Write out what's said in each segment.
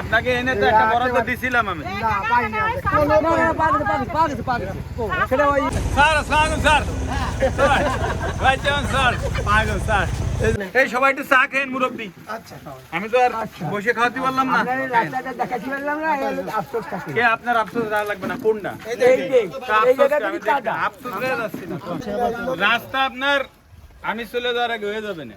আপনাকে এনে তো একটা বরাদ্দ দিছিলাম আমি। স্যার আসসালামু স্যার। স্যার। পাগল স্যার। এই সবাই একটু চা খেয়েন মুরব্বী। আচ্ছা। আমি তো আর বসে খাওয়াতে পারলাম না। কে আপনার আফসোস রাখা লাগবে না? কোনটা? আফসোস। রাস্তা আপনার আমি চলে যাওয়ার আগে হয়ে যাবে না।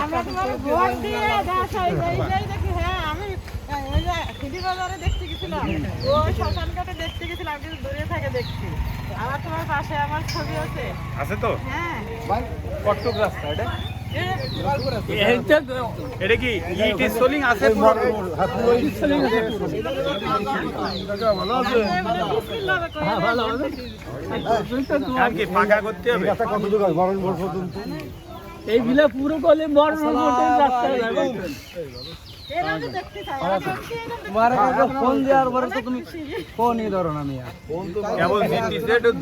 আমরা তোমার ভোট দিয়ে দেশ হই এইটাই দেখি হ্যাঁ আমি ওই যে সিডি বাজারে দেখতে গেছিলাম। ওই শ্মশান ঘাটে দেখতে গেছিলাম কিন্তু দূরে থেকে দেখছি। আমার তোমার পাশে আমার ছবি আছে। আছে তো? হ্যাঁ। কটক রাস্তা এটা? এটা কি ইট ইজ সোলিং আছে। আর কি ফাঁকা করতে হবে? এইগুলা পুরো গলে মরণ রাস্তা ফোন দেওয়ার পরে তো তুমি ফোনই ধরো না মিয়া। কেবল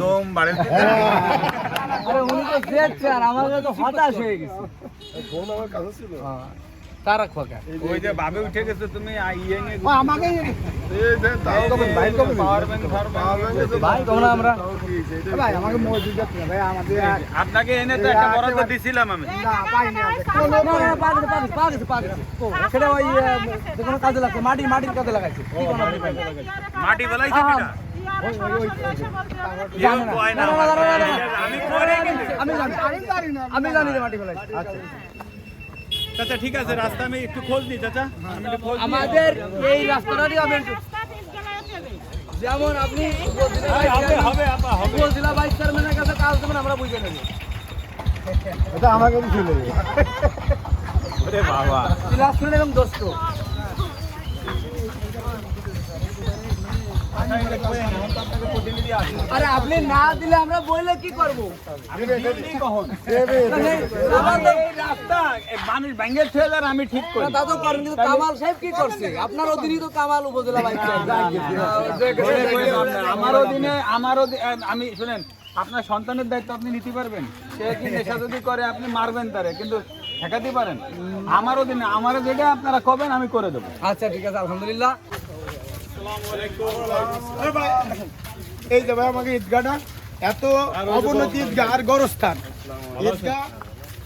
দম বাড়ে আরে উনি তো দেখছে আমার কাছে তো হতাশ হয়ে গেছে। হ্যাঁ, তারা খোকা ওই যে বাবে উঠে গেছে তুমি আ- ইয়ে নিয়ে আমাকে পাওয়ার ব্যাংক পাওয়ার ব্যাংক ভাই তোমরা আমরা ভাই আমাকে মসজিদ যাচ্ছে ভাই আমাদের আপনাকে এনে তো একটা বরাদ্দ দিছিলাম আমি না পাইনি আমরা। কোনো না না পাগেছে পাগেছে পাগেছে পাগেছে ও, সেটা ওই যে কোনো কাজে লাগছে মাটি মাটির কাজে লাগাইছে কি কোনো মাটি ফেলাইছে কিনা ইয়ারা সরাসরি এসে বলছে, আমরা কেউ কয় না না, না, না, না, না, না। আমি করে কিন্তু আমি জানি আমি জানি যে মাটি ফেলাইছে চাচা ঠিক আছে রাস্তা আমি একটু খোঁজ দিই চাচা। আমাদের এই রাস্তাটা দিয়ে আমি যেমন আপনি উপজেলা ভাইস হবে উপজেলা ভাইস চেয়ারম্যানের কাছে কাজ দেবেন আমরা বুঝে নেব। ওরে বাবা। বিলাসপুর এবং দোস্ত। আরে আপনি না দিলে আমরা বললে কি করব আমি দিল্লি কখন আমাদের এই রাস্তা এ মানুষ ব্যাঙ্গের ঠেলার আমি ঠিক করি তা তো করেন কিন্তু কামাল সাহেব কি করছে আপনার অধীনই তো কামাল উপজেলা দিনে আমারও দি- আহ, আমি শুনেন আপনার সন্তানের দায়িত্ব আপনি নিতে পারবেন সে কি নেশা যদি করে আপনি মারবেন তারে কিন্তু ঠেকাতে পারেন আমারও দিনে আমারও যেটা আপনারা কবেন আমি করে দেবো আচ্ছা ঠিক আছে আলহামদুলিল্লাহ এই যে ভাই আমাকে ঈদগাহটা এত অবনতি ঈদগাহ আর গরস্থান ঈদগাহ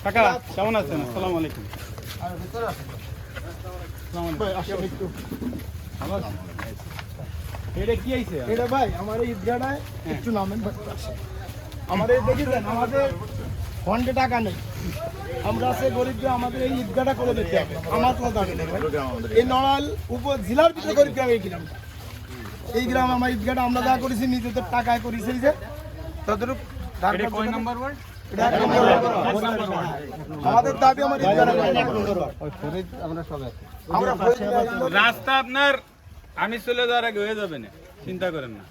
কাকা কেমন আছেন? আসসালামু আলাইকুম? এটা কি আইছে? এটা ভাই আমার এই ঈদগাহটায় একটু নামেন ভাই, আমাদের দেখেছেন আমাদের ফন্ডে টাকা নেই। আমরা আমাদের এই ঈদগাহটা করে দিতে হবে। আমার কোনো দাবি নেই এই নড়াল উপজেলার ভিতরে গরিব গ্রাম এই গ্রামটা এই গ্রাম আমার ঈদগাহটা আমরা যা করেছি নিজেদের টাকায় করেছি যে। ততটুকু কয়। Number word? আমাদের দাবি রাস্তা আপনার আমি চলে যাওয়ার আগে হয়ে যাবে না চিন্তা করেন না।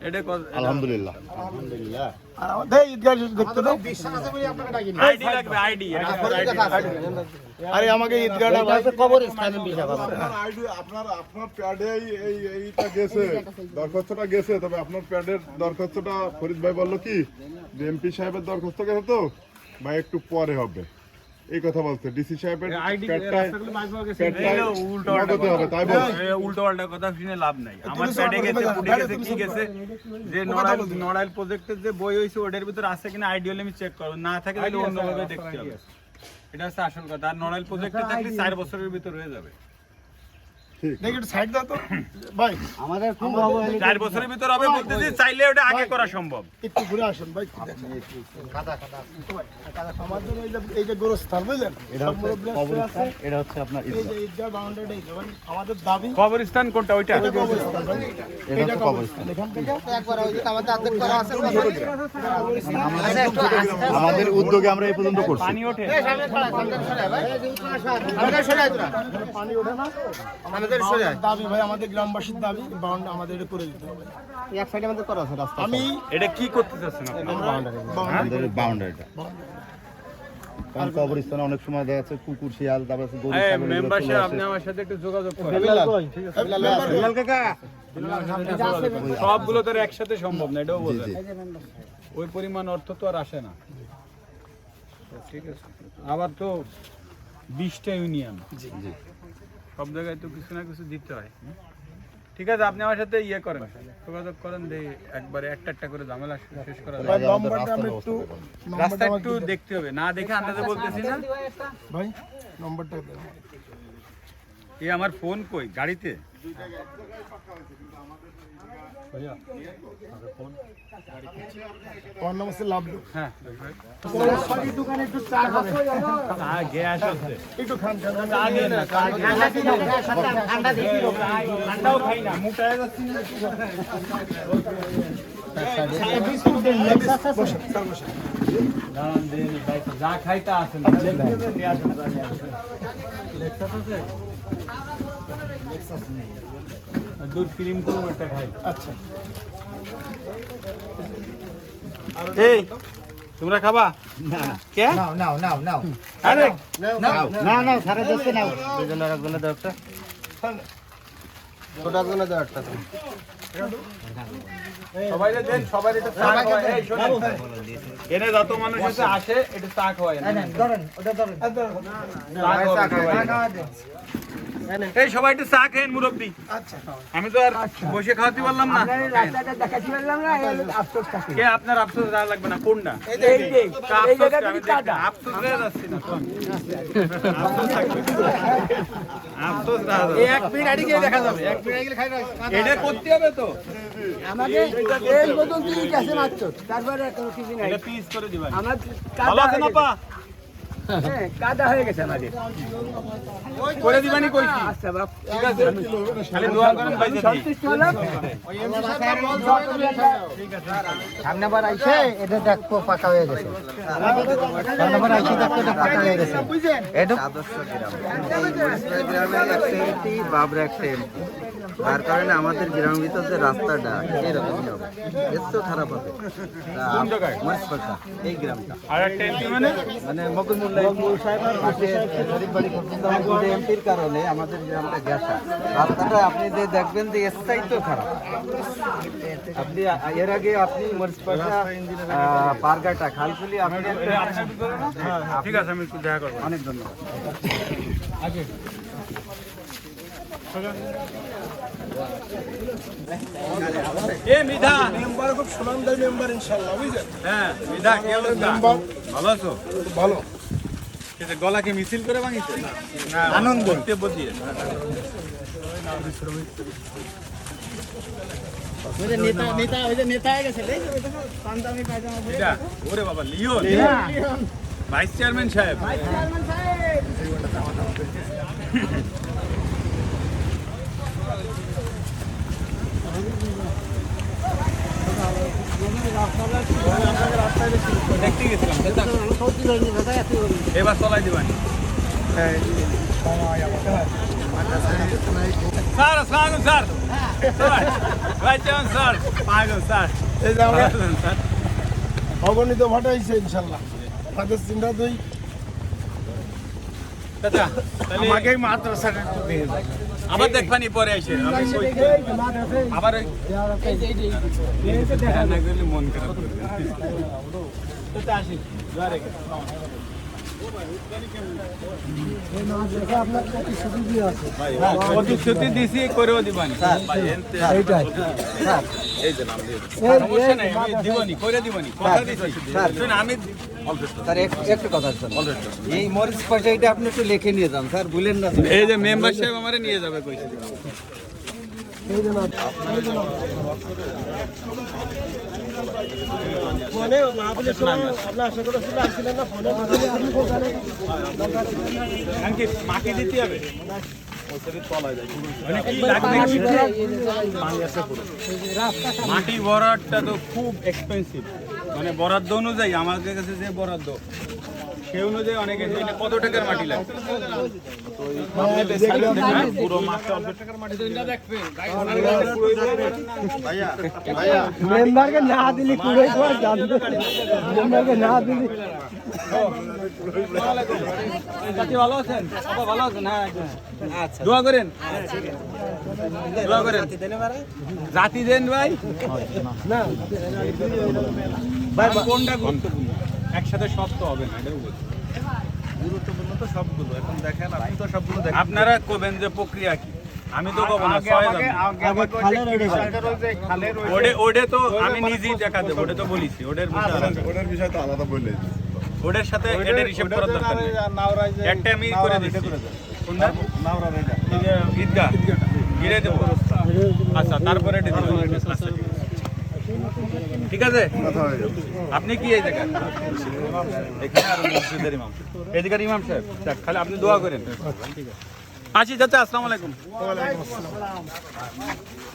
এটা আলহামদুলিল্লাহ। আর আমাদের ঈদগাহ দেখতে দাও আইডি লাগবে আইডি আরে আমাকে ঈদগাহটা আইডি আপনার আপনার প্যাডে এই- এই এইটা গেছে। দরখাস্তটা গেছে তবে আপনার প্যাডের দরখাস্তটা ফরিদ ভাই বলল কি? এমপি সাহেবের দরখাস্ত গেছে তো? ভাই একটু পরে হবে। এই কথা বলছে। ডিসি সাহেবের উল্টো হবে তাই বলছে। উল্টো পাল্টা কথা শুনে লাভ নাই। আমার প্যাডে গেছে পুডে গেছে কি গেছে? যে নড়াইল নড়াইল প্রজেক্টের যে বই হয়েছে ওটার ভিতরে আছে কিনা আইডিয়াল আমি চেক করব। না থাকে তাহলে অন্যভাবে দেখতে হবে। এটা হচ্ছে আসল কথা। আর নড়াইল প্রজেক্টে থাকলে চার বছরের ভিতর হয়ে যাবে। দেখি একটু সাইড দাও তো। ভাই আমাদের খুব অবহেলিত চার বছরের ভিতর হবে বলতেছি চাইলে ওটা আগে করা সম্ভব। একটু ঘুরে আসুন ভাই আমাদের এই যে এই যে গোরস্থান বুঝলেন? সব মুরব্বী এটা হচ্ছে আপনার এই যে ঈদগাহ। বাউন্ডারি আমাদের দাবি কবরস্থান কোনটা ওইটা? এটা কবরস্থান ভাই। এটা কবরস্থান। এখান থেকে? একবার ওই যে আমাদের অর্ধেক করা আছে আমাদের উদ্যোগে আমরা এই পর্যন্ত করছি। পানি ওঠে। পানি ওঠে না? আমাদের দাবি ভাই আমাদের গ্রামবাসীর দাবি বাউন্ড আমাদের এটা করে দিতে হবে। এক সাইডে আমাদের করা আছে রাস্তা আমি এটা কি করতে চাচ্ছেন আপনি? বাউন্ডারিটা কারণ কবরস্থানে অনেক সময় দেখা যাচ্ছে কুকুর শিয়াল তারপর গরু মেম্বার সাহেব আপনি আমার সাথে একটু যোগাযোগ করেন। বিলাল কাকা। সবগুলো তো আর একসাথে সম্ভব না এটাও বোঝেন ওই পরিমাণ অর্থ তো আর আসে না। ঠিক আছে। আবার তো বিশটা ইউনিয়ন। সব জায়গায় তো কিছু না কিছু দিতে হয়। ঠিক আছে আপনি আমার সাথে ইয়ে করেন। যোগাযোগ করেন যে একবারে একটা একটা করে ঝামেলা শেষ করা ভাই যায় আমি একটু রাস্তা একটু দেখতে হবে না দেখে আন্দাজে বলতেছি না। ভাই নম্বরটা দেন। এই আমার ফোন কই? গাড়িতে? আমার নাম হচ্ছে লাভলু হ্যাঁ দোকানে একটু চা খাবে গ্যাস আছে একটু খান খান খান। চা দিয়ে না, চা দিয়ে না। ঠান্ডাও খাই না যাচ্ছি। যা খাই তা আছে। লেক্সাস আছে? দুধ ক্রিম করুন একটা খাই। আচ্ছা। এই তোমরা খাবা? কে? নাও নাও নাও নাও। আরে নাও নাও। নাও সারা দেশে নাও। দুজনের একজনের দাও একটা। ছোট একজনের দাও একটা সবাই দেন সবাই এটা চা খাওয়ায়। এই শোনেন। এনে যত মানুষ এসে। আসে এটা চা খাওয়ায়। ধরেন ওটা ধরেন। চা খাওয়ায় সবাই। এই সবাই একটু চা খেন মুরব্বী। আচ্ছা। আমি তো আর বসে খাওয়াতে পারলাম না। কে আপনার আফসোস রাখা লাগবে না? কোনটা? যে আফসোস হয়ে যাচ্ছি না আফসোস না। এক মিনিট আগে দেখা যাবে। এক মিনিট আগে খাই এটা করতে হবে তো। আমাকে এই মতন তিরিশ মাত্র। তারপরে কোনো কিছু নাই। পিস করে দিবা আমার ভালো কাদা হয়ে গেছে আমাদের। করে দিবানি কইছি আচ্ছা বাপ। ঠিক আছে খালি দোয়া করেন ভাই সন্তুষ্ট হলাম। সামনে আইছে এটা দেখো পাকা হয়ে গেছে। সামনে আইছে দেখো এটা পাকা হয়ে গেছে। এটা? আদর্শ গ্রাম। বাবরা একটা তার কারণে আমাদের গ্রামের ভিতর যে রাস্তাটা এরকমই হবে। এর তো খারাপ হবে এই গ্রামটা। মানে? মানে মকুলমুল্লাহ পাশে গরিব বাড়ি এমপির কারণে আমাদের গ্রামটা গেছা রাস্তাটা আপনি যে দেখবেন যে এর তো খারাপ। আপনি এর আগে আপনি মরিচপাতা পারগাটা খালকুলি আপনি ভিতরে না? ঠিক আছে আমি একটু দেখা করব। অনেক ধন্যবাদ। এ মিধা মেম্বার খুব মেম্বার হ্যাঁ মিধা কি অবস্থা মেম্বার। ভালো আছো? খুব ভালো সেটা গলাকে মিছিল করে ভাঙিছে আনন্দ। বক্তব্য দিয়ে এটা ওরে বাবা লিও ভাইস চেয়ারম্যান সাহেব। দেখতে গেছিলাম এবার চলাই দিবানি। স্যার আসসালাম স্যার। স্যার? পাগল স্যার। এই যে আমরা অগণিত ভাটাইছে ইনশাল্লাহ। তাদের চিন্তা দুই চাচা আমাকেই মাদ্রাসাটা একটু দিয়ে আবার দেখবানি পরে এসে আমি আবার ওই- না করলে মন খারাপ করবে আসি জোয়ারে গে। প্রতিশ্রুতি দিছি করেও দিবানি এই যে নাম দিয়ে সমস্যা নাই আমি দিবনি করে দিবনি কথা আমি স্যার এক- একটু কথা এই মরিচ পয়সাটা আপনি একটু লিখে নিয়ে যান স্যার ভুলেন না। এই যে মেম্বার সাহেব আমারে নিয়ে যাবে কইছে ফোনে মাহফিলের সময় আপনার আশা করে আসছিলেন না ফোনে আঙ্কি মাটি দিতে হবে মানে কি মাটি বরাদটা তো খুব এক্সপেন্সিভ মানে বরাদ্দ অনুযায়ী আমাদের কাছে যে বরাদ্দ সে অনুযায়ী অনেক এটা কত টাকার মাটি লাগবে হ্যাঁ? পুরো মাঠটা অল্প টাকার মাটি তো এটা দেখবেন মেম্বারকে না দিলি কুড়ে তোমার জানবে মেম্বারকে না দিলি জাতি ভালো আছেন? ভালো আছেন? হ্যাঁ দোয়া করেন। দোয়া করেন। জাতি দেন ভাই। ভাই কোনটা গুরুত্বপূর্ণ? একসাথে সব তো হবে না এটাও বলছি। আপনারা কবেন যে প্রক্রিয়া কি? আমি তো কব না ছয় ওডে ওডে তো আমি নিজেই দেখা দেবো ওডে তো বলিছি ওডের বিষয় আলাদা। ওটার বিষয় তো আলাদা বললেই ওডের সাথে এটার হিসেব করার দরকার নেই। একটা আমি করে কোনটা? ঈদগাহ দেবো। আচ্ছা তারপরে এটা দেবো। আচ্ছা, ঠিক আছে। আপনি কি এই জায়গায়? এখানে আর মসজিদের ইমাম। ইমাম সাহেব। খালি আপনি দোয়া করেন। আসি চাচা আসসালামু আলাইকুম।